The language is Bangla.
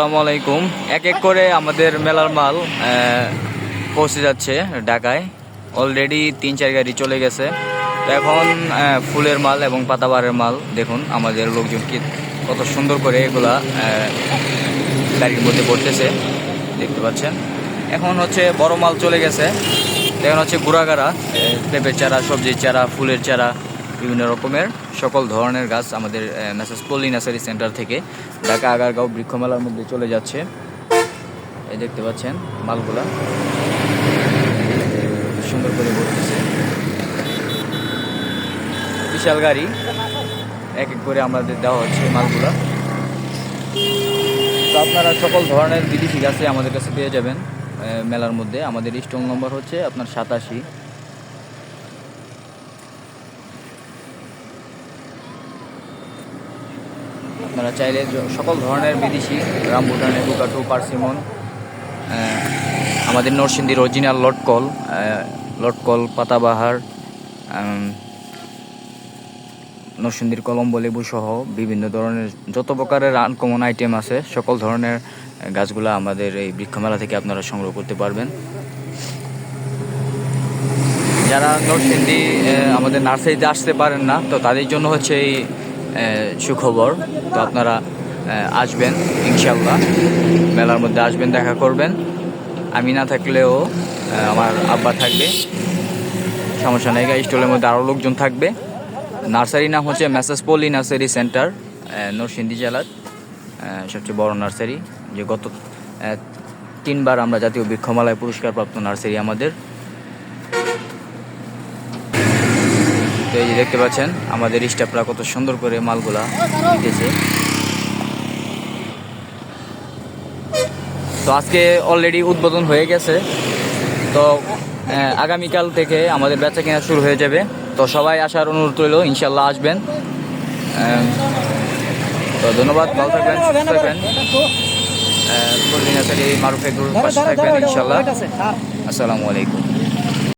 আসসালামু আলাইকুম। এক এক করে আমাদের মেলার মাল পৌঁছে যাচ্ছে ঢাকায়। অলরেডি তিন চার গাড়ি চলে গেছে। এখন ফুলের মাল এবং পাতাবারের মাল, দেখুন আমাদের লোকজন কি, কত সুন্দর করে এগুলা গাড়ির মধ্যে পড়তেছে। দেখতে পাচ্ছেন? এখন হচ্ছে বড় মাল চলে গেছে। এখন হচ্ছে গুড়াগাড়া পেঁপের চারা, সবজির চারা, ফুলের চারা বিভিন্ন রকমের সকল ধরনের গাছ আমাদের মেসেজ পল্লী নার্সারি সেন্টার থেকে ঢাকা আগারগাঁও বৃক্ষমেলার মধ্যে চলে যাচ্ছে। এই দেখতে পাচ্ছেন মালগুলা। সুন্দর করে বলতেছে বিশাল গাড়ি, এক এক করে আমাদের দেওয়া হচ্ছে মালগুলা। তো আপনারা সকল ধরনের বিদেশি গাছে আমাদের কাছে পেয়ে যাবেন মেলার মধ্যে। আমাদের স্টল নম্বর হচ্ছে আপনার সাতাশি। আপনারা চাইলে সকল ধরনের বিদেশি রামবুটান এডুকাটু পার্সিমন আমাদের নরসিংদীর অরিজিনাল লটকল লটকল পাতাবাহার আম, নরসিংদীর কলম্বো লেবু সহ বিভিন্ন ধরনের যত প্রকারের আনকমন আইটেম আছে সকল ধরনের গাছগুলা আমাদের এই বৃক্ষমেলা থেকে আপনারা সংগ্রহ করতে পারবেন। যারা নরসিংদী আমাদের নার্সারিতে আসতে পারেন না তো তাদের জন্য হচ্ছে এই সুখবর। তো আপনারা আসবেন ইনশাল্লাহ মেলার মধ্যে আসবেন, দেখা করবেন। আমি না থাকলেও আমার আব্বা থাকবে। সমস্যা নেই স্টলের মধ্যে আরও লোকজন থাকবে। নার্সারি নাম হচ্ছে মেসেজ পলি নার্সারি সেন্টার নরসিংদী জেলার সবচেয়ে বড় নার্সারি। যে গত তিনবার আমরা জাতীয় বৃক্ষমালায় পুরস্কারপ্রাপ্ত নার্সারি আমাদের। তো এই যে দেখতে পাচ্ছেন, আমাদের স্টাফরা কত সুন্দর করে মালগুলা দিতেছে। তো আজকে অলরেডি উদ্বোধন হয়ে গেছে। তো আগামীকাল থেকে আমাদের বেচা কেনা শুরু হয়ে যাবে। তো সবাই আসার অনুরোধ রইল ইনশাল্লাহ আসবেন। তো ধন্যবাদ, ভালো থাকবেন, সুস্থ থাকবেন। থাকবেন ইনশাল্লাহ আসসালামু আলাইকুম।